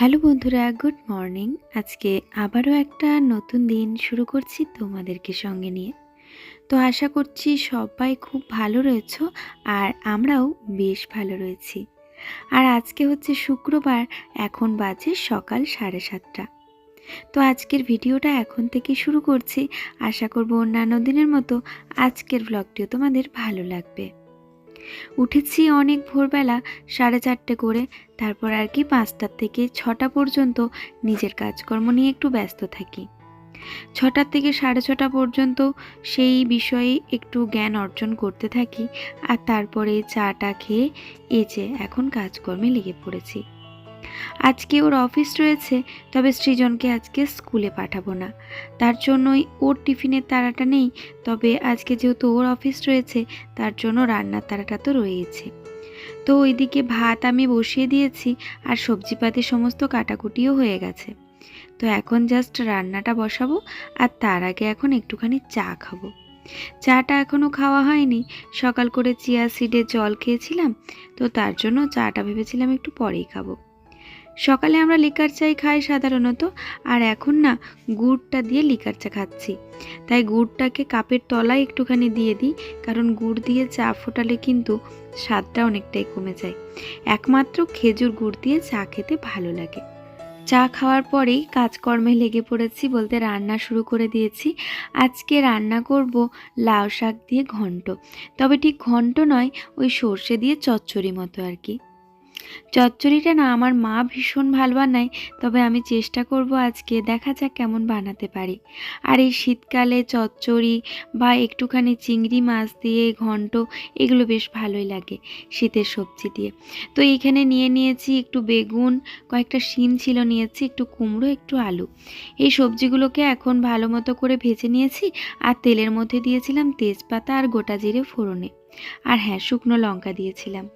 Hello বন্ধুরা, good morning. আজকে আবারও একটা নতুন দিন শুরু করছি তোমাদেরকে সঙ্গে নিয়ে। তো আশা করছি সবাই খুব ভালো রয়েছো আর আমরাও বেশ ভালো রয়েছি। আর আজকে হচ্ছে শুক্রবার, এখন বাজে সকাল সাড়ে সাতটা। তো আজকের ভিডিওটা এখন থেকে শুরু করছি। আশা করব অন্যান্য দিনের মতো আজকের ব্লগটিও তোমাদের ভালো লাগবে। উঠেছি অনেক ভোরবেলা, সাড়ে চারটে করে, তারপর আর কি পাঁচটার থেকে ছটা পর্যন্ত নিজের কাজকর্ম নিয়ে একটু ব্যস্ত থাকি। ছটার থেকে সাড়ে ছটা পর্যন্ত সেই বিষয়ে একটু জ্ঞান অর্জন করতে থাকি, আর তারপরে চাটা খেয়ে এই যে এখন কাজকর্মে লেগে পড়েছি। আজকে ওর অফিস রয়েছে, তবে সৃজনকে আজকে স্কুলে পাঠাবো না। তার জন্যই ওর টিফিনের তাড়াটা নেই, তবে আজকে যেহেতু ওর অফিস রয়েছে, তার জন্য রান্নার তাড়াটা তো রয়েছে তো ওইদিকে ভাত আমি বসিয়ে দিয়েছি, আর সবজিপাতি সমস্ত কাটাকুটিও হয়ে গেছে। তো এখন জাস্ট রান্নাটা বসাবো, আর তার আগে এখন একটুখানি চা খাব। চাটা এখনও খাওয়া হয়নি, সকাল করে চিয়া সিডে জল খেয়েছিলাম, তো তার জন্য চাটা ভেবেছিলাম একটু পরেই খাব। সকালে আমরা লিকার চাই খাই সাধারণত, আর এখন না গুড়টা দিয়ে লিকার চা খাচ্ছি। তাই গুড়টাকে কাপের তলায় একটুখানি দিয়ে দিই, কারণ গুড় দিয়ে চা ফোটালে কিন্তু স্বাদটা অনেকটাই কমে যায়। একমাত্র খেজুর গুড় দিয়ে চা খেতে ভালো লাগে। চা খাওয়ার পরেই কাজকর্মে লেগে পড়েছি বলতে রান্না শুরু করে দিয়েছি। আজকে রান্না করব লাউ শাক দিয়ে ঘন্ট। তবে ঠিক ঘন্ট নয়, ওই সর্ষে দিয়ে চচ্চড়ি মতো আর কি। চচ্চড়িটা না, আমার মা ভীষণ ভালো বানায়, তবে আমি চেষ্টা করব আজকে দেখা যাক কেমন বানাতে পারি। আর এই শীতকালে চচ্চড়ি বা একটুখানি চিংড়ি মাছ দিয়ে ঘন্ট, এগুলো বেশ ভালোই লাগে শীতের সবজি দিয়ে। তো এইখানে নিয়ে নিয়েছি একটু বেগুন, কয়েকটা শিম ছিল, নিয়েছি একটু কুমড়ো, একটু আলু। এই সবজিগুলোকে এখন ভালো মতো করে ভেজে নিয়েছি আর তেলের মধ্যে দিয়েছিলাম তেজপাতা আর গোটা জিরে ফোড়নে। আর হ্যাঁ শুকনো লঙ্কা দিয়েছিলাম।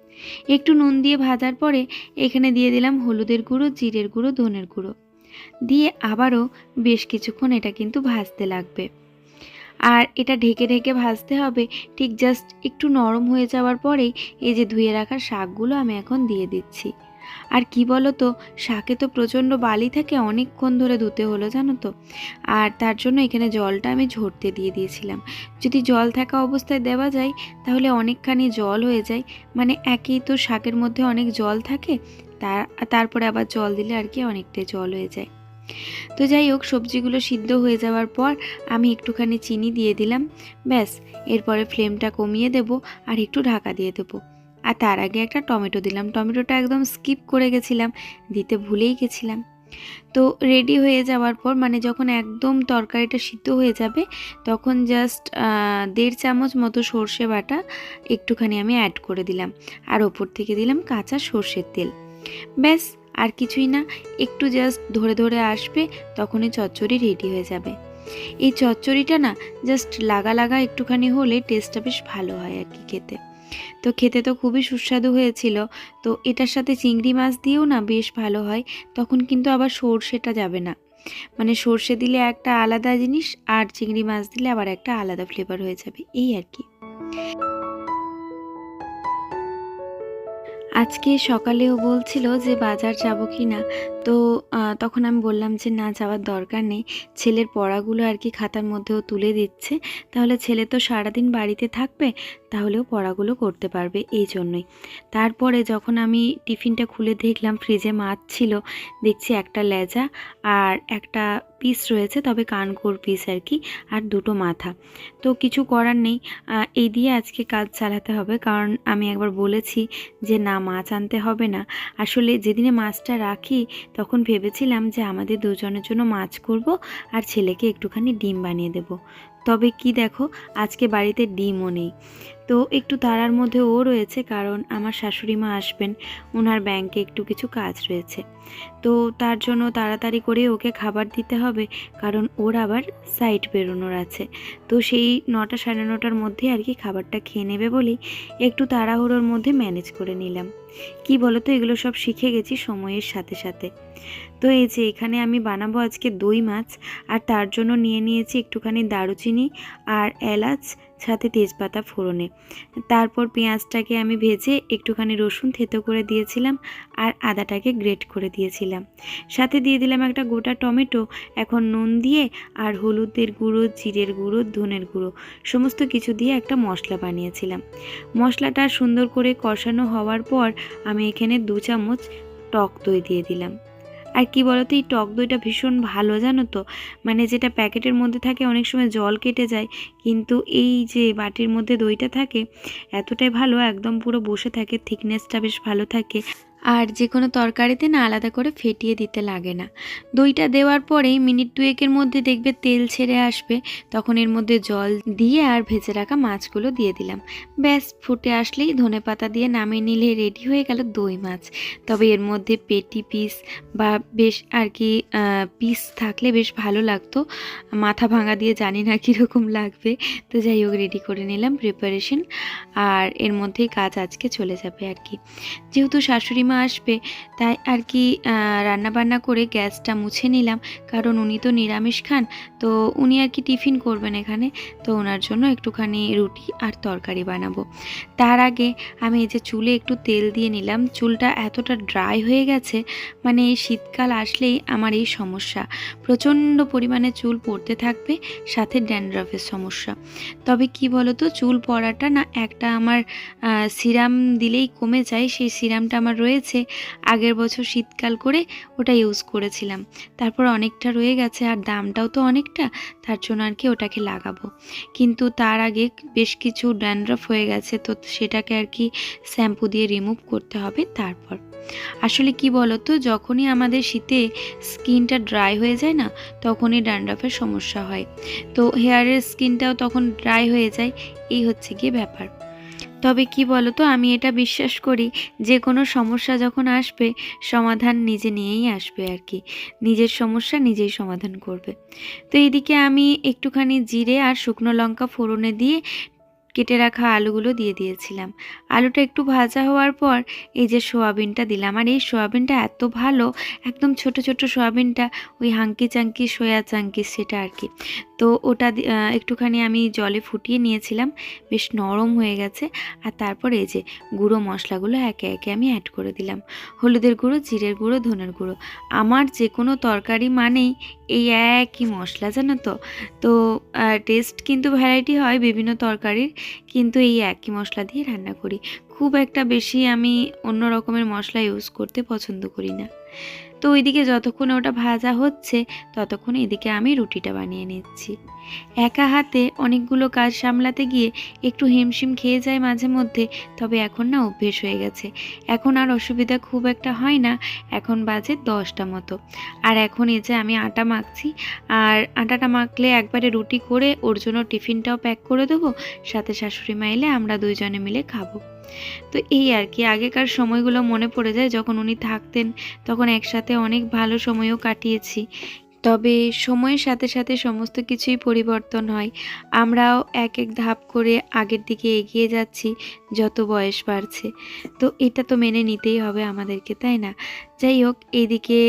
একটু নুন দিয়ে ভাজার পরে এখানে দিয়ে দিলাম হলুদের গুঁড়ো, জিরের গুঁড়ো, ধনের গুঁড়ো। দিয়ে আবারও বেশ কিছুক্ষণ এটা কিন্তু ভাজতে লাগবে। আর এটা ঢেকে ঢেকে ভাজতে হবে, ঠিক জাস্ট একটু নরম হয়ে যাওয়ার পরেই এই যে ধুয়ে রাখার শাকগুলো আমি এখন দিয়ে দিচ্ছি। আর কি বলো তো শাকে তো প্রচণ্ড বালি থাকে, অনেকক্ষণ ধরে ধুতে হলো, জানো তো। আর তার জন্য এখানে জলটা আমি ঝরতে দিয়ে দিয়েছিলাম। যদি জল থাকা অবস্থায় দেওয়া যায়, তাহলে অনেকখানি জল হয়ে যায়। মানে একই তো শাকের মধ্যে অনেক জল থাকে তার তারপরে আবার জল দিলে আর কি অনেকটাই জল হয়ে যায়। তো যাই হোক, সবজিগুলো সিদ্ধ হয়ে যাওয়ার পর আমি একটুখানি চিনি দিয়ে দিলাম। ব্যাস, এরপরে ফ্লেমটা কমিয়ে দেব আর একটু ঢাকা দিয়ে দেবো। আর তার আগে একটা টমেটো দিলাম। টমেটোটা একদম স্কিপ করে গেছিলাম, দিতে ভুলেই গেছিলাম। তো রেডি হয়ে যাওয়ার পর মানে যখন একদম তরকারিটা সিদ্ধ হয়ে যাবে, তখন জাস্ট দেড় চামচ মতো সর্ষে বাটা একটুখানি আমি অ্যাড করে দিলাম। আর ওপর থেকে দিলাম কাঁচা সর্ষের তেল। ব্যাস, আর কিছুই না, একটু জাস্ট ধরে ধরে আসবে, তখনই চচ্চড়ি রেডি হয়ে যাবে। এই চচ্চড়িটা না জাস্ট লাগা লাগা একটুখানি হলে টেস্টটা বেশ ভালো হয় আর কি খেতে। তো খেতে তো খুবই সুস্বাদু হয়েছিল। তো এটার সাথে চিংড়ি মাছ দিয়েও না বেশ ভালো হয়, তখন কিন্তু আবার সর্ষেটা যাবে না। মানে সর্ষে দিলে একটা আলাদা জিনিস আর চিংড়ি মাছ দিলে আবার একটা আলাদা ফ্লেভার হয়ে যাবে, এই আর কি। আজকে সকালেও বলছিল যে বাজার যাব কি না তো তখন আমি বললাম যে, না, যাওয়ার দরকার নেই। ছেলের পড়াগুলো আর কি খাতার মধ্যেও তুলে দিচ্ছে। তাহলে ছেলে তো সারাদিন বাড়িতে থাকবে, তাহলেও পড়াগুলো করতে পারবে। এই জন্যই। তারপরে যখন আমি টিফিনটা খুলে দেখলাম, ফ্রিজে মাছ ছিল, দেখছি একটা লেজা আর একটা পিস রয়েছে, তবে কানকোর পিস আর কি, আর দুটো মাথা। তো কিছু করার নেই। এই দিয়ে আজকে কাজ চালাতে হবে। কারণ আমি একবার বলেছি যে, না, মাছ আনতে হবে না। আসলে যেদিনে মাছটা রাখি তখন ভেবেছিলাম যে আমাদের দুজনের জন্য মাছ করব আর ছেলেকে একটুখানি ডিম বানিয়ে দেব। তবে কি দেখো, আজকে বাড়িতে ডিমও নেই। তো একটু তারার মধ্যে ও রয়েছে কারণ আমার শাশুড়ি মা আসবেন ওনার ব্যাংকে একটু কিছু কাজ রয়েছে। তো তার জন্য তাড়াতাড়ি করে ওকে খাবার দিতে হবে, কারণ ওর আবার সাইট বেরোনোর আছে। তো সেই নটা সাড়ে নটার মধ্যে আর কি খাবারটা খেয়ে নেবে বলেই একটু তাড়াহুড়োর মধ্যে ম্যানেজ করে নিলাম। কি বলো তো এগুলো সব শিখে গেছি সময়ের সাথে সাথে। তো এই যে এখানে আমি বানাবো আজকে দই মাছ, আর তার জন্য নিয়ে নিয়েছি একটুখানি দারুচিনি আর এলাচ সাথে তেজপাতা ফোড়নে। তারপর পেঁয়াজটাকে আমি ভেজে একটুখানি রসুন থেতো করে দিয়েছিলাম আর আদাটাকে গ্রেট করে দিয়েছিলাম। সাথে দিয়ে দিলাম একটা গোটা টমেটো, এখন নুন দিয়ে আর হলুদের গুঁড়ো, জিরের গুঁড়ো, ধনের গুঁড়ো, সমস্ত কিছু দিয়ে একটা মশলা বানিয়েছিলাম। মশলাটা সুন্দর করে কষানো হওয়ার পর আমি এখানে দু চামচ টক দই দিয়ে দিলাম। আর কি বলতো, এই টক দইটা ভীষণ ভালো, জানো তো? মানে যেটা প্যাকেটের মধ্যে থাকে, অনেক সময় জল কেটে যায়, কিন্তু এই যে বাটির মধ্যে দইটা থাকে, এতটাই ভালো, একদম পুরো বসে থাকে থিকনেসটা বেশ ভালো থাকে। আর যে কোনো তরকারিতে না আলাদা করে ফেটিয়ে দিতে লাগে না। দইটা দেওয়ার পরেই মিনিট দুয়েকের মধ্যে দেখবে তেল ছেড়ে আসবে। তখন এর মধ্যে জল দিয়ে আর ভেজে রাখা মাছগুলো দিয়ে দিলাম। ব্যাস, ফুটে আসলেই ধনে পাতা দিয়ে নামিয়ে নিলে রেডি হয়ে গেল দই মাছ। তবে এর মধ্যে পেটি পিস বা বেশ আর কি পিস থাকলে বেশ ভালো লাগতো। মাথা ভাঙা দিয়ে জানি না কীরকম লাগবে। তো যাই হোক, রেডি করে নিলাম প্রিপারেশন আর এর মধ্যেই কাজ আজকে চলে যাবে আর কি। যেহেতু শাশুড়ি মা আসবে। তাই আর কি রান্নাবান্না করে গ্যাসটা মুছে নিলাম। কারণ উনি তো নিরামিষ খান, তো উনি আর কি টিফিন করবেন এখানে। তো ওনার জন্য একটুখানি রুটি আর তরকারি বানাবো। তার আগে আমি এই যে চুলে একটু তেল দিয়ে নিলাম। চুলটা এতটা ড্রাই হয়ে গেছে মানে এই শীতকাল আসলেই আমার এই সমস্যা। প্রচণ্ড পরিমাণে চুল পড়তে থাকবে, সাথে ড্যান্ড্রফের সমস্যা। তবে কি বলো তো চুল পড়াটা না একটা আমার সিরাম দিলেই কমে যায়। সেই সিরামটা আমার রয়েছে আগের বছর শীতকাল করে ওটা ইউজ করেছিলাম। তারপর অনেকটা রয়ে গেছে আর দামটাও তো অনেকটা, তার জন্য আর কি ওটাকে লাগাবো। কিন্তু তার আগে বেশ কিছু ড্যান্ড্রফ হয়ে গেছে, তো সেটাকে আর কি শ্যাম্পু দিয়ে রিমুভ করতে হবে তারপর। আসলে কি বলতো, যখনই আমাদের শীতে স্কিনটা ড্রাই হয়ে যায় না, তখনই ড্যান্ড্রফের সমস্যা হয়। তো হেয়ারের স্কিনটাও তখন ড্রাই হয়ে যায়, এই হচ্ছে গিয়ে ব্যাপার। তবে কি বলো তো আমি এটা বিশ্বাস করি, যে কোনো সমস্যা যখন আসবে, সমাধান নিজে নিয়েই আসবে আর কি। নিজের সমস্যা নিজেই সমাধান করবে। তো এদিকে আমি একটুখানি জিরে আর শুকনো লঙ্কা ফোড়নে দিয়ে কেটে রাখা আলুগুলো দিয়ে দিয়েছিলাম। আলুটা একটু ভাজা হওয়ার পর এই যে সোয়াবিনটা দিলাম। আর এই সোয়াবিনটা এত ভালো, একদম ছোট ছোট সোয়াবিনটা, ওই হাঙ্কি চাঙ্কি সোয়া চাঙ্কি সেটা আর কি। তো ওটা একটুখানি আমি জলে ফুটিয়ে নিয়েছিলাম, বেশ নরম হয়ে গেছে। আর তারপর এই যে গুঁড়ো মশলাগুলো একে একে আমি অ্যাড করে দিলাম। হলুদের গুঁড়ো, জিরের গুঁড়ো, ধনের গুঁড়ো। আমার যে কোনো তরকারি মানেই এই একই মশলা, জানো তো? তো টেস্ট কিন্তু ভ্যারাইটি হয় বিভিন্ন তরকারির। কিন্তু এই একই মশলা দিয়ে রান্না করি। খুব একটা বেশি আমি অন্য রকমের মশলা ইউজ করতে পছন্দ করি না। তো ওইদিকে যতক্ষণ ওটা ভাজা হচ্ছে, ততক্ষণ এদিকে আমি রুটিটা বানিয়ে নিচ্ছি। একা হাতে অনেকগুলো কাজ সামলাতে গিয়ে একটু হিমশিম খেয়ে যায় মাঝে মধ্যে, তবে এখন না অভ্যেস হয়ে গেছে। এখন আর অসুবিধা খুব একটা হয় না, এখন বাজে দশটা মতো। আর এখন এই যে আমি আটা মাখছি, আর আটাটা মাখলে একবারে রুটি করে ওর জন্য টিফিনটাও প্যাক করে দেবো, সাথে শাশুড়ি মা এলে আমরা দুইজনে মিলে খাব। তো এই আর কি, আগেকার সময়গুলো মনে পড়ে যায় যখন উনি থাকতেন, তখন একসাথে অনেক ভালো সময়ও কাটিয়েছি। তবে সময়ের সাথে সাথে সমস্ত কিছুই পরিবর্তন হয়। আমরাও এক এক ধাপ করে আগের দিকে এগিয়ে যাচ্ছি, যত বয়স বাড়ছে। তো এটা তো মেনে নিতেই হবে আমাদেরকে, তাই না? যাই হোক এইদিকে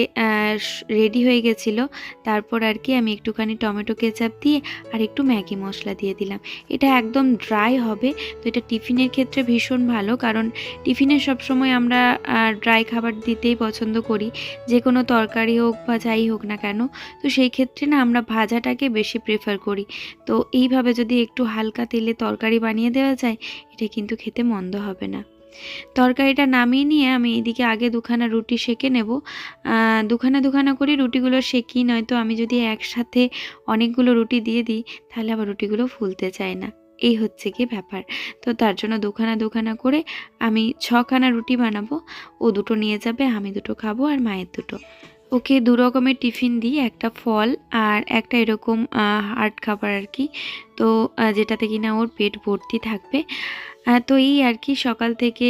রেডি হয়ে গেছিল। তারপর আর কি আমি একটুখানি টমেটো কেচাপ দিয়ে আর একটু ম্যাগি মশলা দিয়ে দিলাম। এটা একদম ড্রাই হবে। তো এটা টিফিনের ক্ষেত্রে ভীষণ ভালো, কারণ টিফিনে সবসময় আমরা ড্রাই খাবার দিতেই পছন্দ করি। যে কোনো তরকারি হোক বা যাই হোক না কেন। তো সেই ক্ষেত্রে না আমরা ভাজাটাকে বেশি প্রেফার করি। তো এইভাবে যদি একটু হালকা তেলে তরকারি বানিয়ে দেওয়া যায়, এটা কিন্তু খেতে মন্দ হবে না। তরকারিটা নামিয়ে নিয়ে আমি এদিকে আগে দুখানা রুটি সেকে নেব। দুখানা দুখানা করে রুটিগুলো সেকি, নয়তো আমি যদি একসাথে অনেকগুলো রুটি দিয়ে দিই, তাহলে আবার রুটিগুলো ফুলতে চায় না। এই হচ্ছে কি ব্যাপার। তো তার জন্য দুখানা দুখানা করে আমি ছখানা রুটি বানাবো। ও দুটো নিয়ে যাবে, আমি দুটো খাব আর মায়ের দুটো। ওকে দু রকমের টিফিন দিই, একটা ফল আর একটা এরকম হার্ড খাবার আর কি। তো যেটাতে কিনা ওর পেট ভর্তি থাকবে। তো এই আর কি, সকাল থেকে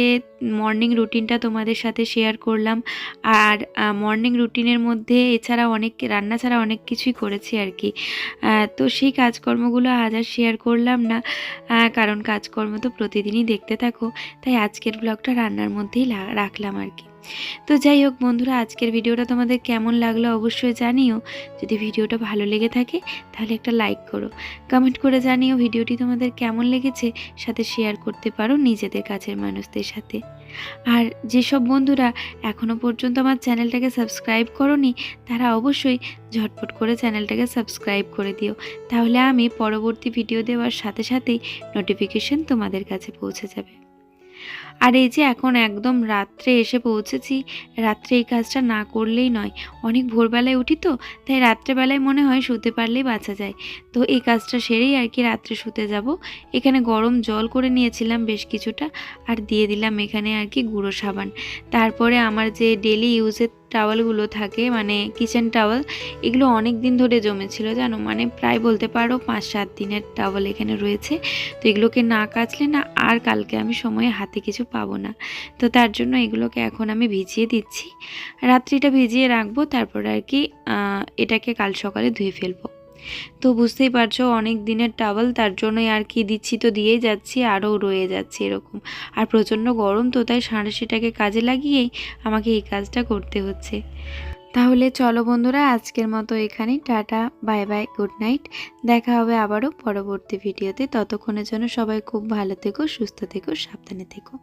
মর্নিং রুটিনটা তোমাদের সাথে শেয়ার করলাম। আর মর্নিং রুটিনের মধ্যে এছাড়া অনেক, রান্না ছাড়া অনেক কিছুই করেছি আর কি। তো সেই কাজকর্মগুলো আজ আর শেয়ার করলাম না। কারণ কাজকর্ম তো প্রতিদিনই দেখতে থাকো। তাই আজকের ব্লগটা রান্নার মধ্যেই রাখলাম আর কি। তো যাই হোক বন্ধুরা, আজকের ভিডিওটা তোমাদের কেমন লাগল অবশ্যই জানিও। যদি ভিডিওটা ভালো লেগে থাকে, তাহলে একটা লাইক করো। কমেন্ট করে জানিও ভিডিওটি তোমাদের কেমন লেগেছে, সাথে শেয়ার করতে পারো নিজেদের কাছের মানুষদের সাথে। আর যেসব বন্ধুরা এখনও পর্যন্ত আমার চ্যানেলটাকে সাবস্ক্রাইব করনি, তারা অবশ্যই ঝটপট করে চ্যানেলটাকে সাবস্ক্রাইব করে দিও। তাহলে আমি পরবর্তী ভিডিও দেওয়ার সাথে সাথেই নোটিফিকেশন তোমাদের কাছে পৌঁছে যাবে। আর এই যে এখন একদম রাত্রে এসে পৌঁছেছি, রাত্রে এই কাজটা না করলেই নয়। অনেক ভোরবেলায় উঠি তো, তাই রাত্রেবেলায় মনে হয় শুতে পারলেই বাঁচা যায়। তো এই কাজটা সেরেই আর কি রাত্রে শুতে যাব। এখানে গরম জল করে নিয়েছিলাম বেশ কিছুটা, আর দিয়ে দিলাম এখানে আর কি গুঁড়ো সাবান। তারপরে আমার যে ডেলি ইউজের টাওয়ালগুলো থাকে মানে কিচেন টাওয়াল এগুলো অনেক দিন ধরে জমেছিল, জানো? মানে প্রায় বলতে পারো পাঁচ সাত দিনের টাওয়াল এখানে রয়েছে। তো এগুলোকে না কাচলে না, আর কালকে আমি সময়ে হাতে কিছু পাবো না। তো তার জন্য এগুলোকে এখন আমি ভিজিয়ে দিচ্ছি। রাত্রিটা ভিজিয়ে রাখব, তারপর আর কি এটাকে কাল সকালে ধুয়ে ফেলব। তো বুঝতেই পারছ, অনেক দিনের টাওয়াল তার জন্যই আর কি দিচ্ছি তো দিয়েই যাচ্ছি, আরও রয়ে যাচ্ছে এরকম। আর প্রচণ্ড গরম তো, তাই সাঁড়াশিটাকে কাজে লাগিয়েই আমাকে এই কাজটা করতে হচ্ছে। তাহলে চলো বন্ধুরা, আজকের মতো এখানেই, tata bye bye good night দেখা হবে আবারও পরবর্তী ভিডিওতে। ততক্ষণের জন্য সবাই খুব ভালো থেকো, সুস্থ থেকো, সাবধানে থেকো।